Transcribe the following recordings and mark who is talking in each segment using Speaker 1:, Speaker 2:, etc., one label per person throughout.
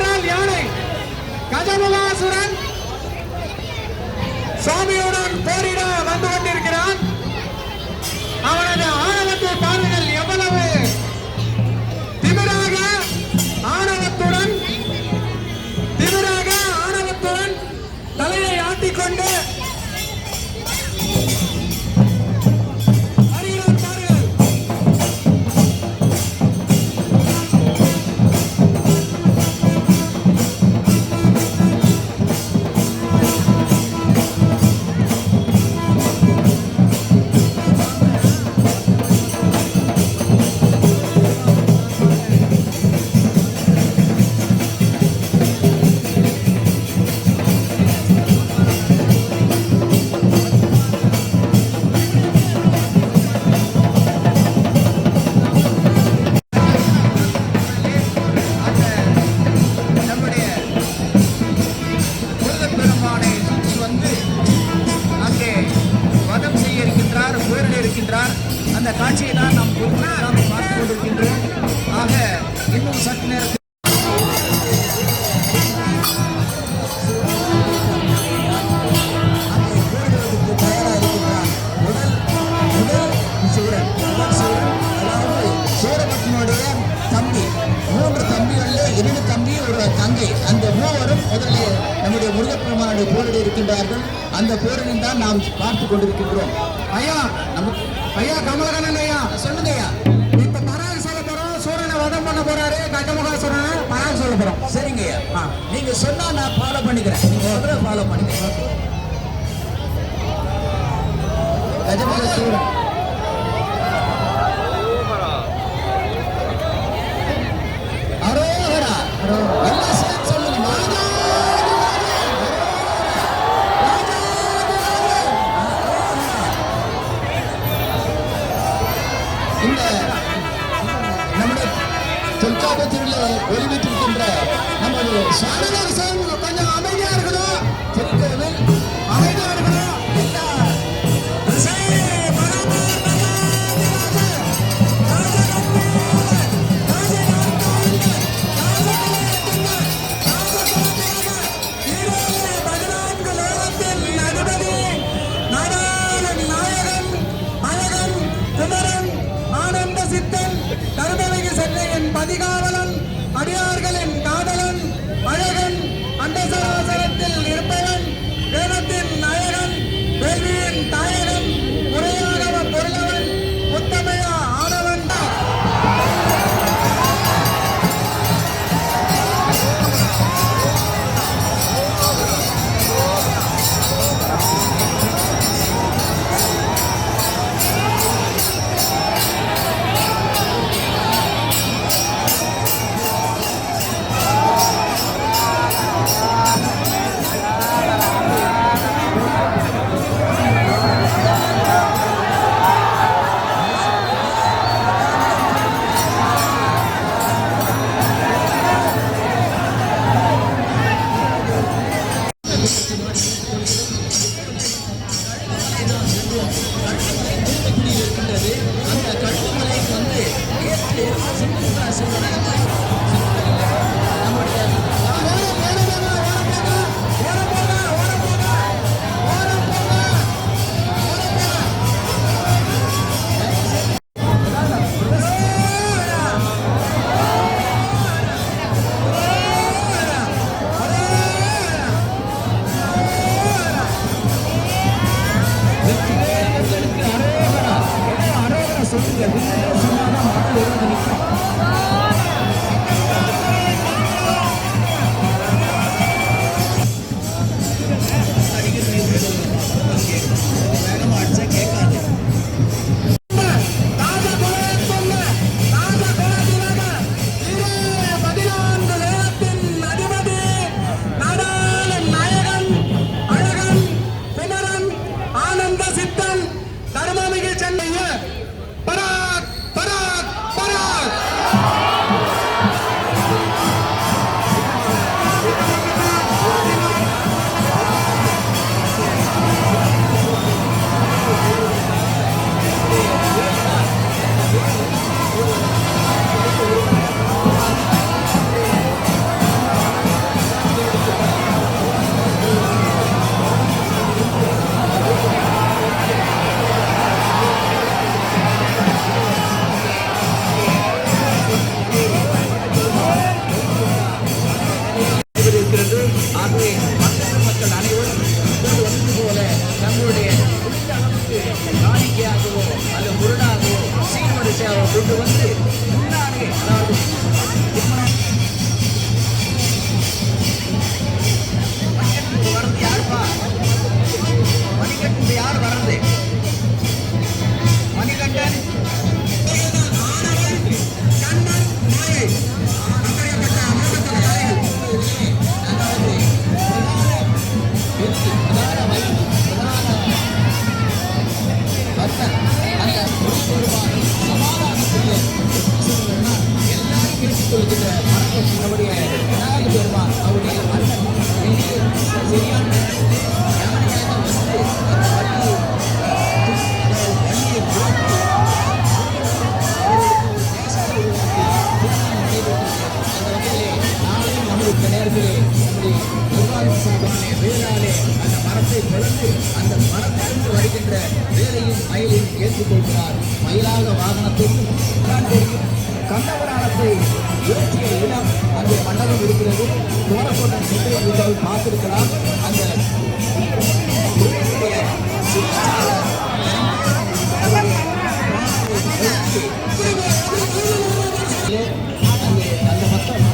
Speaker 1: என்றால் யானை? கஜமுகாசுரன் சுவாமியோட
Speaker 2: அந்த காட்சியை தான் நாம் பொறுமையாக பார்த்து கொண்டிருக்கின்றோம். ஆக இன்னும் சற்று நேரத்தில் தம்பி மூன்று தம்பிகளில் இரண்டு தம்பி ஒரு தங்கை அந்த மூவரும் முதலில் நம்முடைய முருகப்பெருமானுடைய போரில் இருக்கின்றார்கள். அந்த போரில் தான் நாம் பார்த்து கொண்டிருக்கின்றோம்.
Speaker 1: ஐயா
Speaker 2: நமக்கு
Speaker 1: ஐயா கமலகண்ணன் ஐயா
Speaker 2: சொல்லுங்க ஐயா.
Speaker 1: இப்ப பராக சொல்ல போறோம் சூரனை வதம் பண்ண போறாரு. கஜமுகாசுரனை பராக சொல்ல போறோம்
Speaker 2: சரிங்க ஐயா. நீங்க சொன்னா நான் ஃபாலோ பண்ணிக்கிறேன். நீங்க சொல்றத ஃபாலோ பண்ணிக்கிறேன். கஜமுக சூரன் நம்முடைய தொல்காப்பியத்தில் ஒளிவிட்டிருக்கின்ற நமது சாரதாசன் கொஞ்சம் அமைதியா இருக்கணும். அமைதியா சொல்லுங்க சொன்னாதான் மக்கள் எழுந்து நிற்கும் நீங்கள் பார்த்திருக்கலாம் அந்த கோயிலுடைய சிவஸ்தான அங்கே அந்த பக்தன்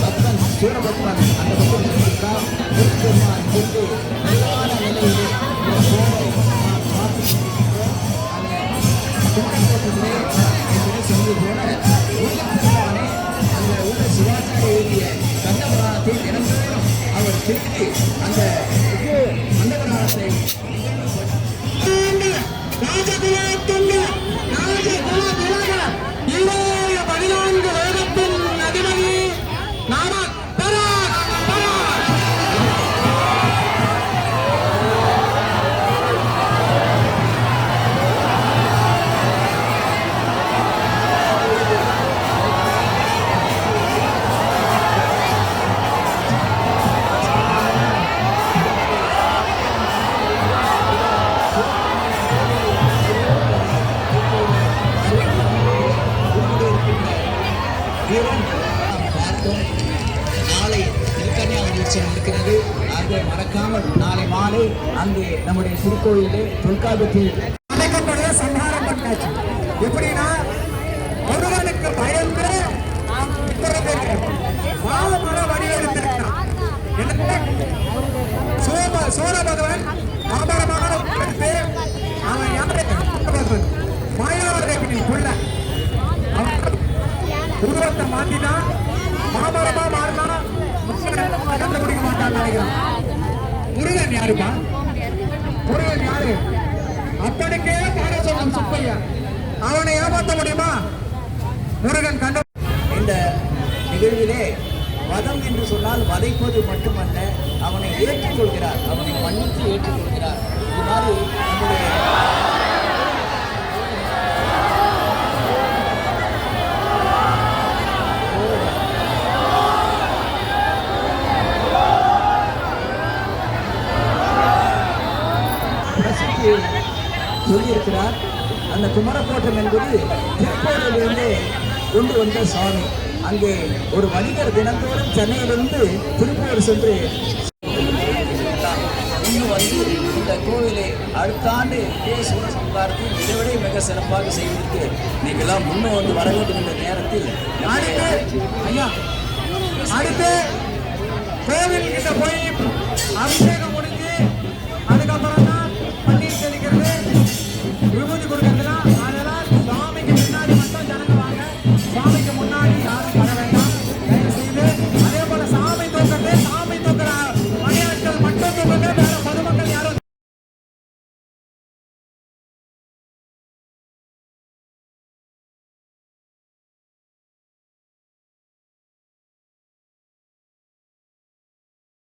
Speaker 2: பக்தன் சூரபக்தன் அந்த பக்தன் சொல்லியிருக்கார் முருகப்பெருமான் கொண்டு நிலையான நிலையிலே இந்த சோலை நாம் பார்த்து கொண்டிருக்கிறோம். அந்த குமரக்கோட்டத்திலே என்று சொல்லி போன திருப்பி அந்த
Speaker 1: ராஜகுல
Speaker 2: மறக்காமல் நாளை மாலை அங்கே நம்முடைய திருக்கோயிலே தொல்காப்பியத்தில்
Speaker 1: அடைக்கப்படைய சம்ஹாரம் பண்ணாச்சு. எப்படின்னா ஒருவனுக்கு பயந்து இத்தனை பேர் மாமர வடிவெடுத்திருக்கிறான் என்ன சோம சோழபகவன் மாமரமாக எடுத்து அவன் யாரை மாயாவதேவின் புள்ள உருவத்தை மாத்தினா மாமரமா மாறினா கண்டுபிடிக்க மாட்டான்னு நினைக்கிறான். முருகன் யாருப்பா? முருகன் யாரு? அப்பனுக்கே பாட சொல்லும் சுப்பையா. அவனை ஏமாத்த முடியுமா? முருகன் கண்டு
Speaker 2: இந்த நிகழ்விலே வதம் என்று சொன்னால் வதைப்பது மட்டுமல்ல அவனை ஏற்றுக்கொள்கிறார். அவனை மன்னித்து ஏற்றுக்கொள்கிறார். இது மாதிரி நம்முடைய குமரக்கோட்டம் என்பது திருப்பூரிலிருந்து கொண்டு வந்த சாமி. அங்கே ஒரு வணிகர் தினந்தோறும் சென்னையிலிருந்து திருப்பூர் சென்று இன்னும் வந்து இந்த கோவிலை அடுத்த ஆண்டு சுர சம்பாரத்தில் இதைவிட மிக சிறப்பாக செய்வதற்கு நீங்களாம் முன்னும் வந்து வர வேண்டும் என்ற நேரத்தில்
Speaker 1: ஐயா அடுத்து கோவில் கிட்ட போய் அபிஷேகம் முடிஞ்சு அதுக்கப்புறம் தான் பன்னீர் தெளிக்கிறது விபூதி கொடுக்கிறது